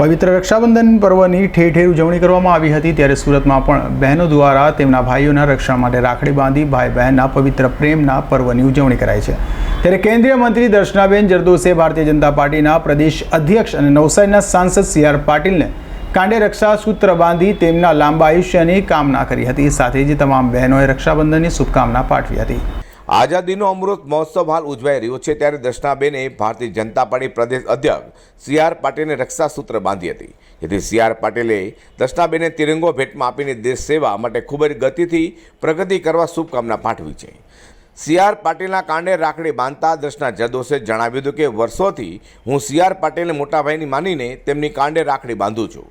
પવિત્ર રક્ષાબંધન પર્વની ઠેર ઠેર ઉજવણી કરવામાં આવી હતી ત્યારે સુરતમાં પણ બહેનો દ્વારા તેમના ભાઈઓના રક્ષણ માટે રાખડી બાંધી ભાઈ બહેનના પવિત્ર પ્રેમના પર્વની ઉજવણી કરાય છે. ત્યારે કેન્દ્રીય મંત્રી દર્શનાબેન જરદોસે ભારતીય જનતા પાર્ટીના પ્રદેશ અધ્યક્ષ અને નવસારીના સાંસદ સી આર પાટીલને કાંડે રક્ષા સૂત્ર બાંધી તેમના લાંબા આયુષ્યની કામના કરી હતી. સાથે જ તમામ બહેનોએ રક્ષાબંધનની શુભકામના પાઠવી હતી. આઝાદીનો અમૃત મહોત્સવ હાલ ઉજવાઈ રહ્યો છે ત્યારે દર્શનાબેને ભારતીય જનતા પાર્ટી પ્રદેશ અધ્યક્ષ સી આર પાટીલને રક્ષાસૂત્ર બાંધી હતી. જેથી સી આર પાટીલે દર્શનાબેને તિરંગો ભેટમાં આપીને દેશ સેવા માટે ખૂબ જ ગતિથી પ્રગતિ કરવા શુભકામના પાઠવી છે. સી આર પાટીલના કાંડે રાખડી બાંધતા દર્શના જરદોસે જણાવ્યું હતું કે વર્ષોથી હું સી આર પાટીલને મોટાભાઈની માનીને તેમની કાંડે રાખડી બાંધું છું.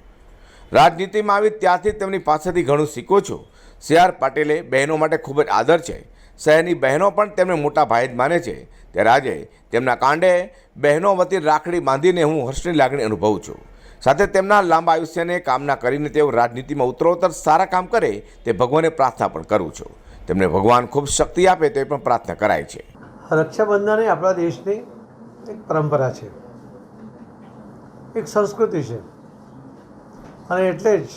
રાજનીતિમાં આવી ત્યારથી તેમની પાસેથી ઘણું શીખું છું. સી આર પાટીલે બહેનો માટે ખૂબ જ આદર છે. શહેરની બહેનો પણ તેમને મોટા ભાઈ જ માને છે. ત્યારે આજે તેમના કાંડે બહેનો વતી રાખડી બાંધીને હું હર્ષની લાગણી અનુભવું છું. સાથે તેમના લાંબા આયુષ્યને કામના કરીને તેઓ રાજનીતિમાં ઉત્તરોત્તર સારા કામ કરે તે ભગવાને પ્રાર્થના પણ કરું છું. તેમને ભગવાન ખૂબ શક્તિ આપે તે પણ પ્રાર્થના કરાય છે. રક્ષાબંધન એ આપણા દેશની એક પરંપરા છે. એક સંસ્કૃતિ છે. અને એટલે જ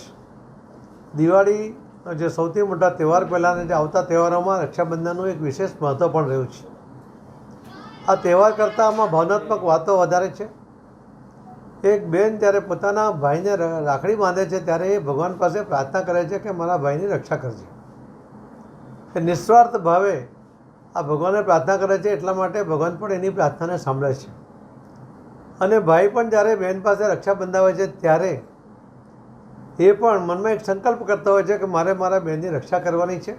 દિવાળી જે સૌથી મોટા તહેવાર પહેલાંના જે આવતા તહેવારોમાં રક્ષાબંધનનું એક વિશેષ મહત્ત્વ પણ રહ્યું છે. આ તહેવાર કરતાં આમાં ભાવનાત્મક વાતો વધારે છે. એક બેન જ્યારે પોતાના ભાઈને રાખડી બાંધે છે ત્યારે એ ભગવાન પાસે પ્રાર્થના કરે છે કે મારા ભાઈની રક્ષા કરજે. એ નિસ્વાર્થ ભાવે આ ભગવાનને પ્રાર્થના કરે છે એટલા માટે ભગવાન પણ એની પ્રાર્થનાને સાંભળે છે. અને ભાઈ પણ જ્યારે બહેન પાસે રક્ષા બંધાવે છે ત્યારે એ પણ મનમાં એક સંકલ્પ કરતા હોય છે કે મારે મારા બહેનની રક્ષા કરવાની છે.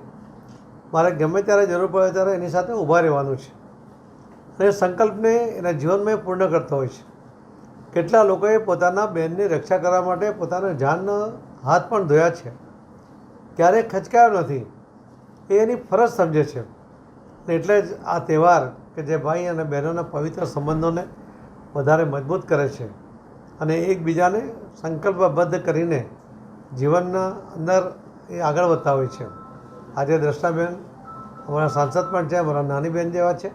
મારે ગમે ત્યારે જરૂર પડે ત્યારે એની સાથે ઊભા રહેવાનું છે. અને સંકલ્પને એના જીવનમાં પૂર્ણ કરતો હોય છે. કેટલા લોકોએ પોતાના બહેનની રક્ષા કરવા માટે પોતાના જાનનો હાથ પણ ધોયા છે. ક્યારેય ખચકાયો નથી. એ એની ફરજ સમજે છે. એટલે જ આ તહેવાર કે જે ભાઈ અને બહેનોના પવિત્ર સંબંધોને વધારે મજબૂત કરે છે. અને એકબીજાને સંકલ્પબદ્ધ કરીને જીવનના અંદર એ આગળ વધતા હોય છે. આજે દ્રષ્ટાબેન અમારા સાંસદ પણ છે, અમારા નાની બહેન જેવા છે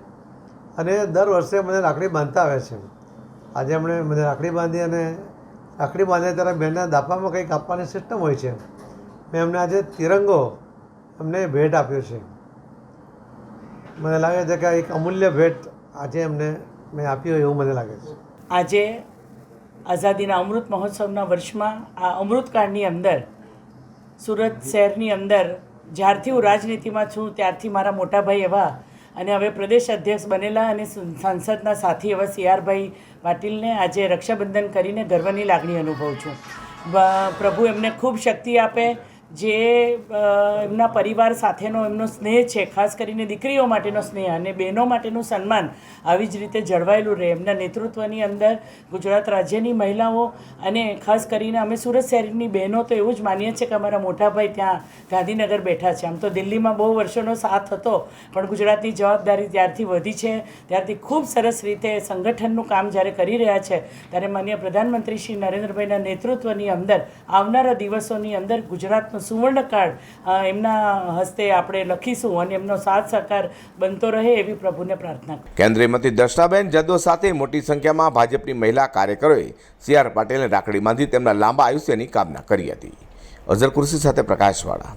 અને દર વર્ષે મને રાખડી બાંધતા આવે છે. આજે એમણે મને રાખડી બાંધી અને રાખડી બાંધે ત્યારે બેનના દાપામાં કંઈક આપવાની સિસ્ટમ હોય છે. મેં એમને આજે તિરંગો એમને ભેટ આપ્યો છે. મને લાગે છે કે એક અમૂલ્ય ભેટ આજે એમને મેં આપ્યો એવું મને લાગે છે. આજે આઝાદીના અમૃત મહોત્સવના વર્ષમાં આ અમૃતકાળની અંદર, સુરત શહેરની અંદર જ્યારથી હું રાજનીતિમાં છું, ત્યારથી મારા મોટાભાઈ એવા અને હવે પ્રદેશ અધ્યક્ષ બનેલા અને સાંસદના સાથી એવા સીઆરભાઈ પાટીલને આજે રક્ષાબંધન કરીને ગર્વની લાગણી અનુભવું છું. પ્રભુ એમને ખૂબ શક્તિ આપે જે એમના પરિવાર સાથેનો એમનો સ્નેહ છે, ખાસ કરીને દીકરીઓ માટેનો સ્નેહ અને બહેનો માટેનું સન્માન, આવી જ રીતે જળવાયેલું રહે. એમના નેતૃત્વની અંદર ગુજરાત રાજ્યની મહિલાઓ અને ખાસ કરીને અમે સુરત શહેરની બહેનો તો એવું જ માનીએ છીએ કે અમારા મોટાભાઈ ત્યાં ગાંધીનગર બેઠા છે. આમ તો દિલ્હીમાં બહુ વર્ષોનો સાથ હતો, પણ ગુજરાતની જવાબદારી ત્યારથી વધી છે. ત્યારથી ખૂબ સરસ રીતે સંગઠનનું કામ જ્યારે કરી રહ્યા છે, ત્યારે માન્ય પ્રધાનમંત્રી શ્રી નરેન્દ્રભાઈના નેતૃત્વની અંદર આવનારા દિવસોની અંદર ગુજરાતનું સુવર્ણકાળ એમના હસ્તે આપણે લખીશું અને એમનો સાથ સહકાર બનતો રહે એવી પ્રભુને પ્રાર્થના. કેન્દ્રીય મંત્રી દર્શનાબેન જદ્દો સાથે મોટી સંખ્યામાં ભાજપની મહિલા કાર્યકરોએ સી આર પાટીલને રાખડી બાંધી તેમના લાંબા આયુષ્યની કામના કરી હતી અઝર કુર્સી સાથે પ્રકાશવાળા